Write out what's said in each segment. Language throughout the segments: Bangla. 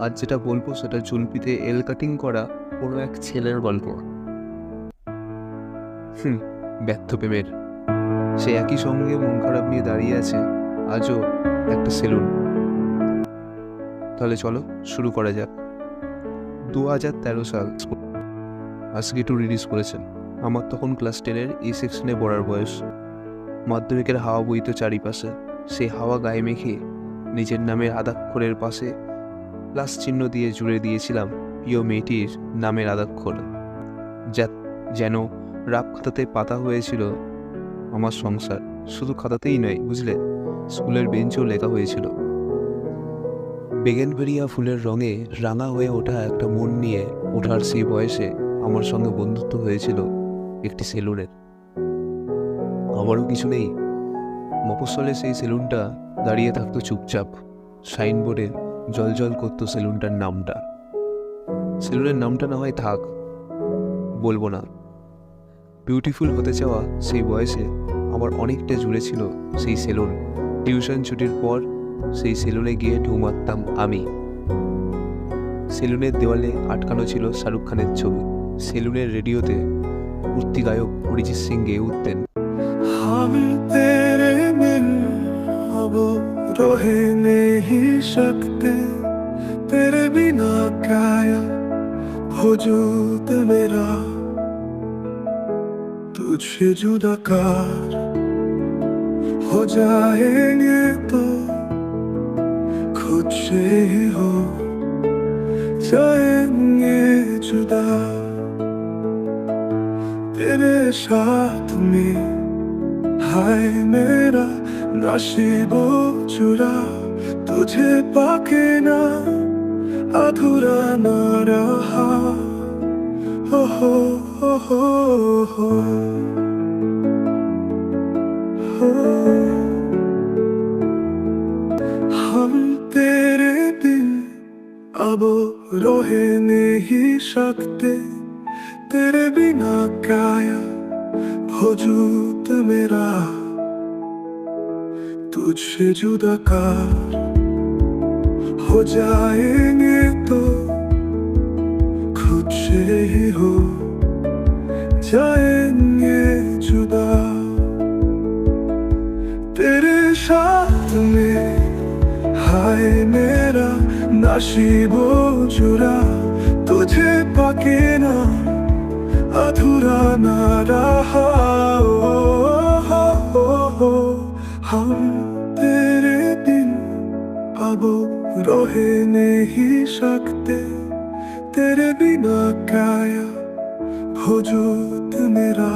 আজ যেটা বলব সেটা জুলপিতে এল কাটিং করা কোনো এক ছেলের গল্প। হুম, ব্যর্থ প্রেমের। সে একই সঙ্গে মন খারাপ নিয়ে দাঁড়িয়ে আছে, আজও একটা সেলুন। তাহলে চলো, শুরু করা যাক। দু হাজার তেরো সাল আজকে টু রিলিজ করেছেন। আমার তখন ক্লাস টেনের এই সেকশনে পড়ার বয়স। মাধ্যমিকের হাওয়া বইতো চারিপাশে। সেই হাওয়া গায়ে মেখে নিজের নামের আদাক্ষরের পাশে প্লাস চিহ্ন দিয়ে জুড়ে দিয়েছিলাম প্রিয় মেয়েটির নামের আদাক্ষর, যা যেন রাপ খাতাতে পাতা হয়েছিল। আমার সংসার শুধু খাতাতেই নয়, বুঝলে? স্কুলের বেঞ্চও লেখা হয়েছিল। বেগেনভেরিয়া ফুলের রঙে রাঙা হয়ে ওঠা একটা মন নিয়ে ওঠার সেই বয়সে আমার সঙ্গে বন্ধুত্ব হয়েছিল একটি সেলুনের। আমারও কিছু নেই। মফস্বলে সেই সেলুনটা দাঁড়িয়ে থাকতো চুপচাপ। সাইনবোর্ডে জল জল করতো সেলুনটার নামটা। সেলুনের নামটা না হয় থাক, বলব না। বিউটিফুল হতে চাওয়া সেই বয়সে আমার অনেকটা জুড়ে ছিল সেই সেলুন। টিউশন ছুটির পর সেই সেলুনে গিয়ে ঢু মারতাম আমি। সেলুনের দেওয়ালে আটকানো ছিল শাহরুখ খানের ছবি। সেলুনের রেডিওতে উত্তি গায়ক অরিজিৎ সিং গেয়ে উঠতেন হব रह नहीं सकते तेरे बिना काया वजूद मेरा तुझसे जुदा कार हो जाएंगे तो खुद से ही हो जाएंगे जुदा तेरे साथ में हाय मेरा नसीबो चुरा तुझे पाके ना अधूरा ना रहा हो हो हो हो हो हो हम तेरे बिन अब रह नहीं सकते तेरे बिना काया वजूद मेरा तुझसे जुदा कार हो जाएंगे तो खुद से ही हो जाएंगे जुदा तेरे साथ में हाय मेरा नसीबो जुरा तुझे पाके ना अधूरा ना रहा अब रह नहीं सकते तेरे बिना काया वजूद मेरा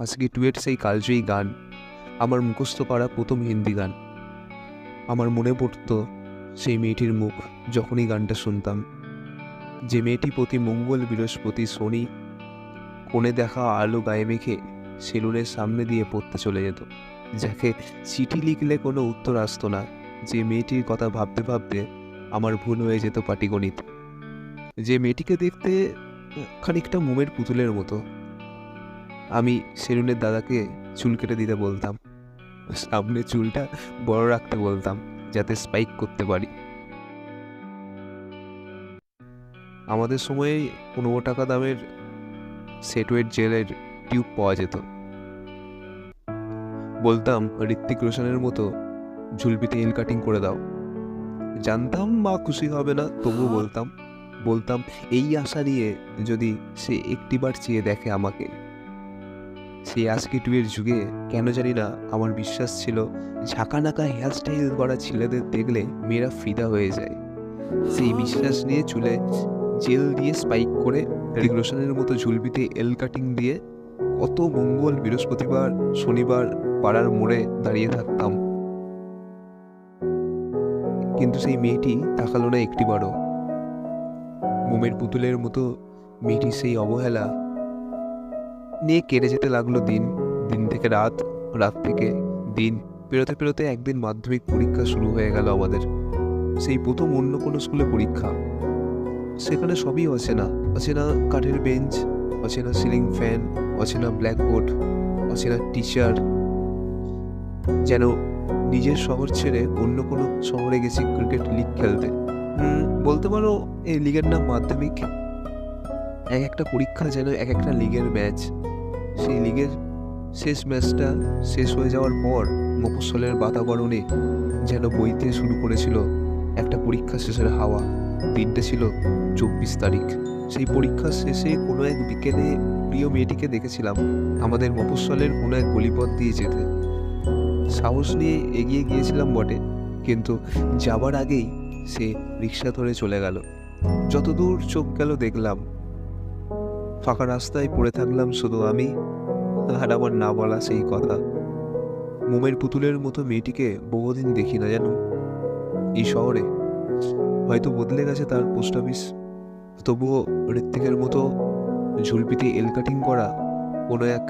আজকে টুয়েট সেই কালজয়ী গান আমার মুখস্থ করা প্রথম হিন্দি গান আমার মনে পড়তো সেই মেয়েটির মুখ যখনই গানটা শুনতাম যে মেয়েটি প্রতি মঙ্গল, বৃহস্পতি, শনি কোণে দেখা আলো গায়ে মেখে সেলুনের সামনে দিয়ে পড়তে চলে যেত। যাকে চিঠি লিখলে কোনো উত্তর আসতো না। যে মেয়েটির কথা ভাবতে ভাবতে আমার ভুল হয়ে যেত পাটিগণিত। যে মেয়েটিকে দেখতে খানিকটা মোমের পুতুলের মতো। আমি সেলুনের দাদাকে চুল কেটে দিতে বলতাম। সামনে চুলটা বড় রাখতে বলতাম, যাতে স্পাইক করতে পারি। আমাদের সময়ে পনেরো টাকা দামের সেটওয়েট জেলের টিউব পাওয়া যেত। বলতাম, ঋত্বিক রোশনের মতো ঝুলপিতে এল কাটিং করে দাও। জানতাম, মা খুশি হবে না। তবুও বলতাম বলতাম, এই আশা নিয়ে যদি সে একটিবার চেয়ে দেখে আমাকে সেই আজকে টুয়ের যুগে কেন জানি না আমার বিশ্বাস ছিল ঝাঁকানাকা হেয়ারস্টাইল করা ছেলেদের দেখলে মেয়েরা ফিদা হয়ে যায়। সেই বিশ্বাস নিয়ে চুলে জেল দিয়ে স্পাইক করে ঋতিক রোশনের মতো ঝুলবিতে এল কাটিং দিয়ে কত মঙ্গল বৃহস্পতিবার, শনিবার পাড়ার মোড়ে দাঁড়িয়ে থাকতাম। কিন্তু সেই মেয়েটি তাকালো না একটিবারও। মোমের পুতুলের মতো মেয়েটির সেই অবহেলা নিয়ে কেটে যেতে লাগল দিন। দিন থেকে রাত রাত থেকে দিন। পেরোতে পেরোতে একদিন মাধ্যমিক পরীক্ষা শুরু হয়ে গেল আমাদের। সেই প্রথম অন্য কোনো স্কুলে পরীক্ষা। সেখানে সবই অচেনা। অচেনা কাঠের বেঞ্চ, অচেনা সিলিং ফ্যান অচেনা ব্ল্যাকবোর্ড অচেনা টিচার যেন নিজের শহর ছেড়ে অন্য কোনো শহরে গেছি ক্রিকেট লিগ খেলতে। বলতে পারো এই লিগের নাম মাধ্যমিক। এক একটা পরীক্ষা যেন এক একটা লিগের ম্যাচ সেই লিগের শেষ ম্যাচটা শেষ হয়ে যাওয়ার পর মফস্বলের বাতাবরণে যেন বইতে শুরু করেছিল একটা পরীক্ষা শেষের হাওয়া। দিনটা ছিল চব্বিশ তারিখ। সেই পরীক্ষা শেষে কোনো এক বিকেলে প্রিয় মেয়েটিকে দেখেছিলাম আমাদের মফস্বলের কোনো এক গলিপথ দিয়ে যেতে। সাহস নিয়ে এগিয়ে গিয়েছিলাম বটে, কিন্তু যাবার আগেই সে রিক্সা ধরে চলে গেল। যতদূর চোখ গেল দেখলাম, ফাঁকা রাস্তায় পড়ে থাকলাম শুধু আমি আর আমার না বলা সেই কথা। মোমের পুতুলের মতো মেয়েটিকে বহুদিন দেখি না জানো? এই শহরে হয়তো বদলে গেছে তার পোস্ট অফিস তবুও ঋত্বিকের মতো ঝুলপিতে এল কাটিং করা কোনো এক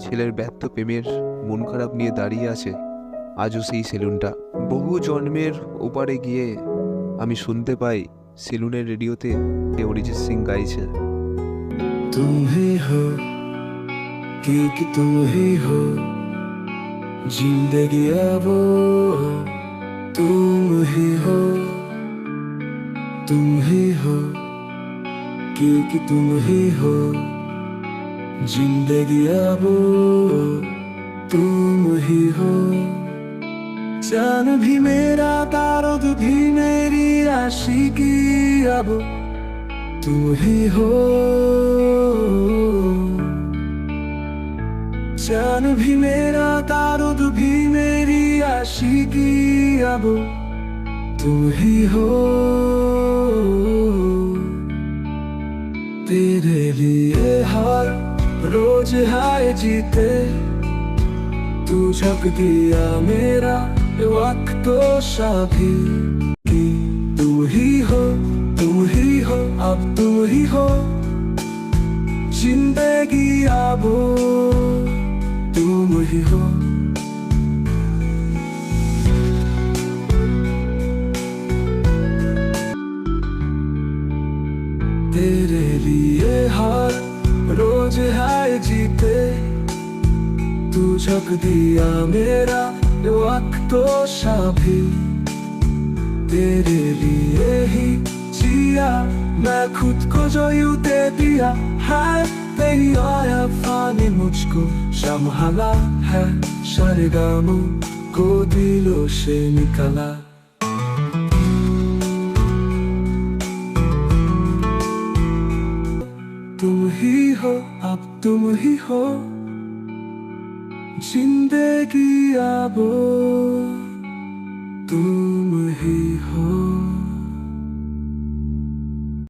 ছেলের ব্যর্থ প্রেমের মন খারাপ নিয়ে দাঁড়িয়ে আছে আজও সেই সেলুনটা বহু জন্মের ওপারে গিয়ে আমি শুনতে পাই সেলুনের রেডিওতে কে অরিজিৎ সিং গাইছে तुम ही हो क्योंकि तुम ही हो जिंदगी अब तुम ही हो तुम ही हो क्योंकि तुम ही हो जिंदगी अब तुम ही हो जान भी मेरा तारुद भी मेरी आशिकी अब तुम ही हो जान भी मेरा तारुद भी मेरी आशिकी अब तुम ही हो रोज हाय जीते तू झक दिया मेरा वक्त तो शाभी की तुम ही हो तुम ही हो अब तुम ही हो जिंदगी अब तुम ही हो तेरे लिए हर रोज है जीते तू झक दिया मेरा वक्त तो शाभी तेरे लिए ही जिया मैं खुद को जो यूं दे दिया है तेरी आया फानी मुझको संभाला है सरगमों को दिलों से निकला तुम ही हो अब तुम ही हो जिंदगी अब तुम ही हो